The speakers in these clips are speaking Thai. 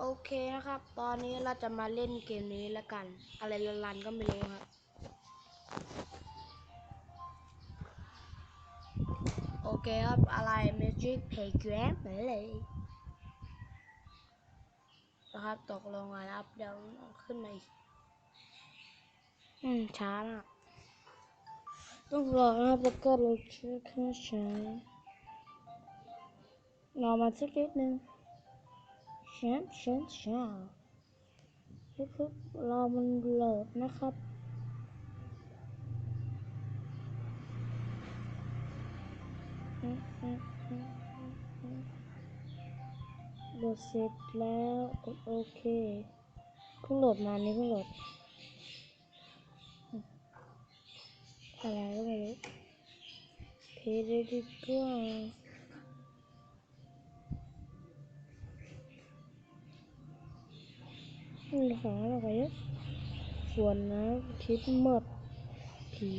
โอเคนะครับ ตอนนี้เราจะมาเล่นเกมนี้แล้วกัน อะไรลันก็ไม่รู้ครับ โอเคครับ อะไร Magic Playground เหมือนเลยนะครับ ตกลงกันนะครับ เดี๋ยวขึ้นมาอีก อืม ช้ามากต้องรอนะครับแล้วก็เราชื่อเครื่งใช้รอมาสักนิดนึง แชมแชมแชมปึ๊บรอมันโหลดนะครับโหลดเสร็จแล้วกดโอเคเพิ่งโหลดมานี่เพิ่งโหลดอะไรก็ไม่รู้เพจเดีกว่า อืมของอะไรกันเยส่วนนะคิดหมดผี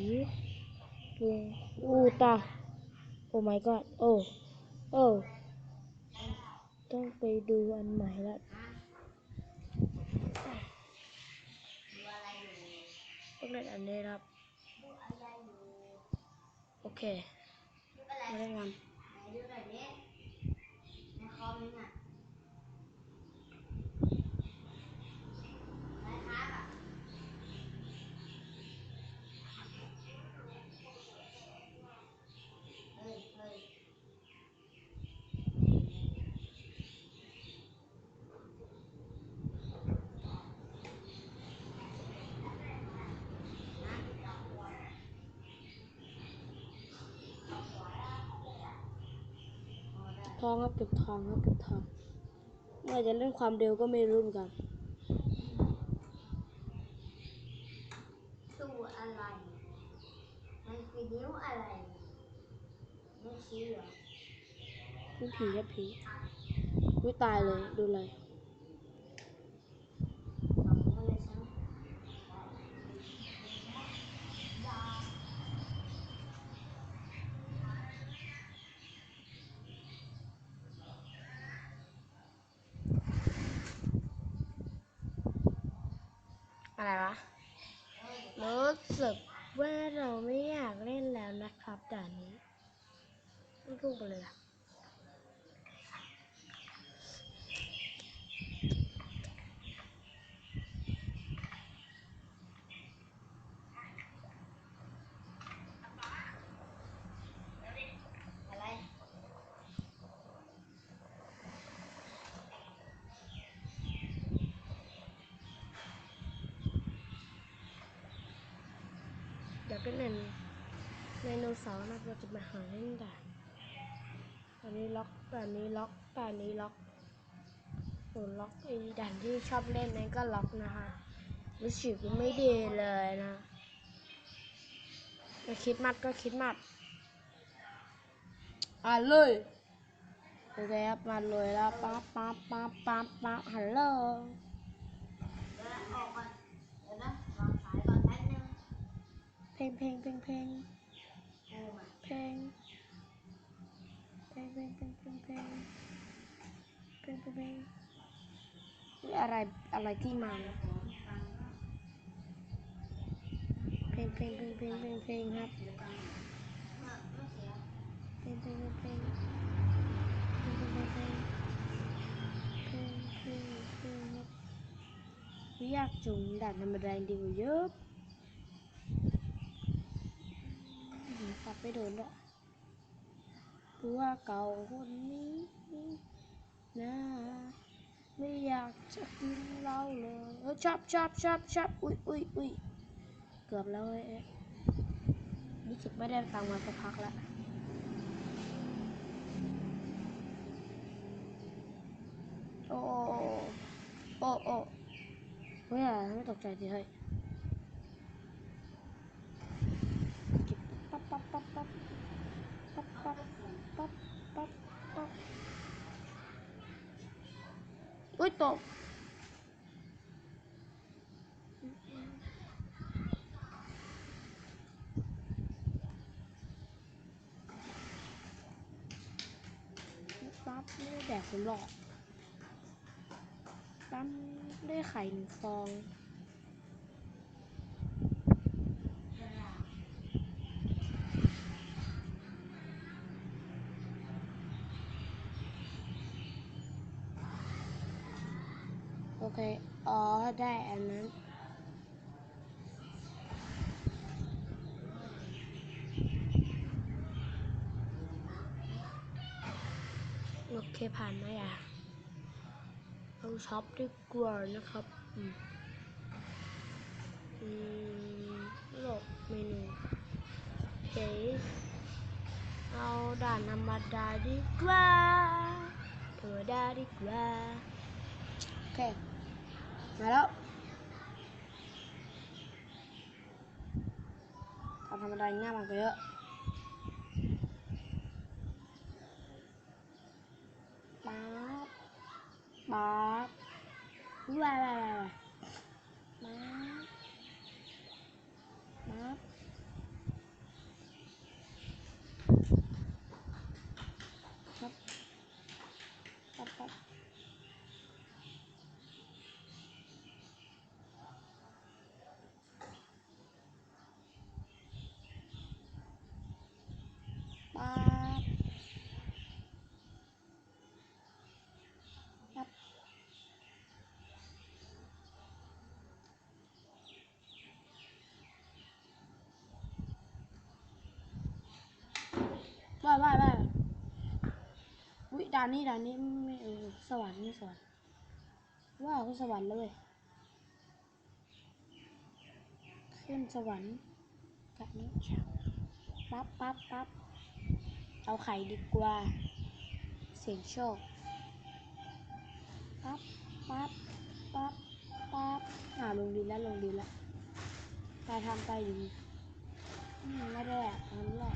ตัวอู้ตาโอ้ my god โอ้โอ้ต้องไปดูอันใหม่ละต้องเล่นอันนี้ครับ โอเคไม่ได้งอน ทองครับเก็บทองครับเก็บทองเมื่อไหร่จะเล่นความเร็วก็ไม่รู้เหมือนกันตู้อะไร มันคือนิ้วอะไรนิ้วชี้เหรอนี่ผีครับผีวิตายเลยดูเลย สองนิ้วเลยใช่ไหม อะไรวะรู้สึกว่าเราไม่อยากเล่นแล้วนะครับด่านนี้ไม่พูดไปเลย เดี๋ยวก็เล่นไดโนเสาร์นะเราจะมาหาเล่นด่านด่านนี้ล็อกด่านนี้ล็อกด่านนี้ล็อกส่วนล็อกไอ้ด่านที่ชอบเล่นนั้นก็ล็อกนะคะรู้สึกไม่ดีเลยนะจะคิดมัดก็คิดมัดอะเลยโอเคครับมาเลยแล้วปั๊บปั๊บปั๊บปั๊บปั๊บฮัลโหล เดี๋ยวนะออกก่อน เดี๋ยวนะวางสายก่อนแป๊บนึง เพลงเพลงเพลงเพลงเพลงเพลงเพลงเพลงเพลงเพลงเพลงเพลงเพลงอะไรอะไรที่มาเนี่ยเพลงเพลงเพลงเพลงเพลงเพลงครับเมื่อไม่เสียเพลงเพลงเพลงเพลงเพลงเพลงเพลงเพลงเพลงเพลงครับอยากจุงด่านธรรมดาดีกว่าเยอะอื้อหือปัด ไปโดนด้วยตัวเก่าคนนี้นะไม่อยากจะกินเหล้าเลยเออชอบชอบชอบชอบอุ้ยอุ้ยอุ้ยเกือบแล้วเว้ยรู้สึกไม่ได้ตังมาสักพักล้วโอ้โอ้โอ้เฮ้ยอะไม่ตกใจสิเฮ้ย อุ้ยตกปั๊บไม่ได้แดกผมหรอกปั๊บได้ไข่หนึ่งฟอง โอ เค อ๋อ ได้อันนั้น โอเค ผ่านมอย่างเราช็อปดีกว่านะครับ อืมโหลดเมนูโอเคเอาด่านธรรมดาดีกว่าธรรมดาดีกว่าโ Vào đó. Kameranya pakai yuk Bap Bap Wah wah wah Bap Bap ว้ายว้ายว้ายวิด่านนี้ด่านนี้ไม่เออสวรรค์นี่สวรรค์ว้าวสวรรค์เลยขึ้นสวรรค์กับนี้ชับปั๊บปั๊บปั๊บเอาไข่ดีกว่า เสียงโชคปั๊บปั๊บปั๊บปั๊บอ่าลงดินแล้วลงดินแล้วไปทำไปดิ Nereye?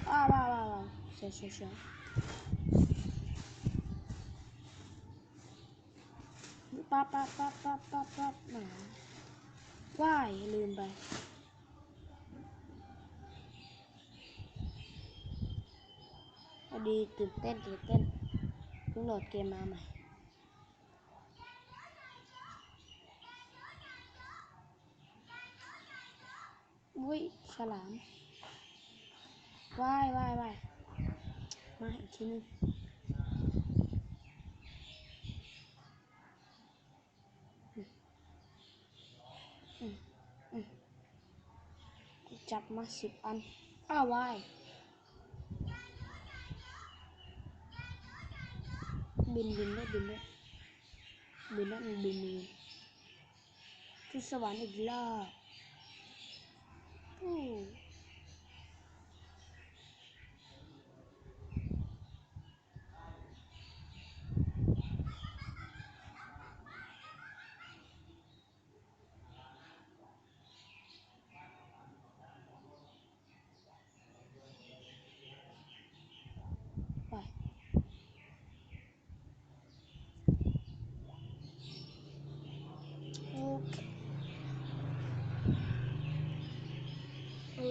Aa bak bak bak. Şey şey şey. Bap bap bap bap bap bap. Vay ลืมไปพอดีตื่นเต้นตื่นเต้นเพิ่งโหลดเกมมาใหม่อุ้ยฉลาม vai vay vay. Mai hạnh chí minh. Chặt mắt xịp ăn. À vai, Bình bình đấy bình đấy. Bình đấy bình bình. Chứ sao bán được là. Ooh.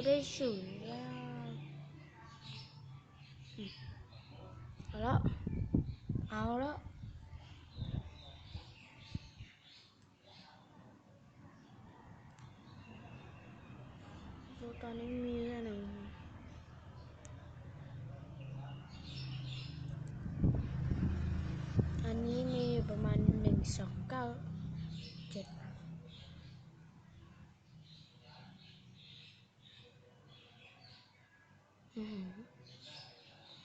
ได้ศูนย์แล้วเอาล้วเอาล้วโอ้ตอนนี้มีแค่หนึ่งอันนี้มีประมาณหนึ่งสองเก้าเจ็ดอืม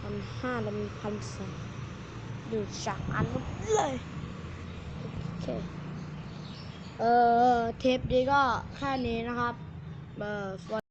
พันห้าและมีพันสองดูสามอันเลยโอเคเออเทปนี้ก็แค่นี้นะครับ เออ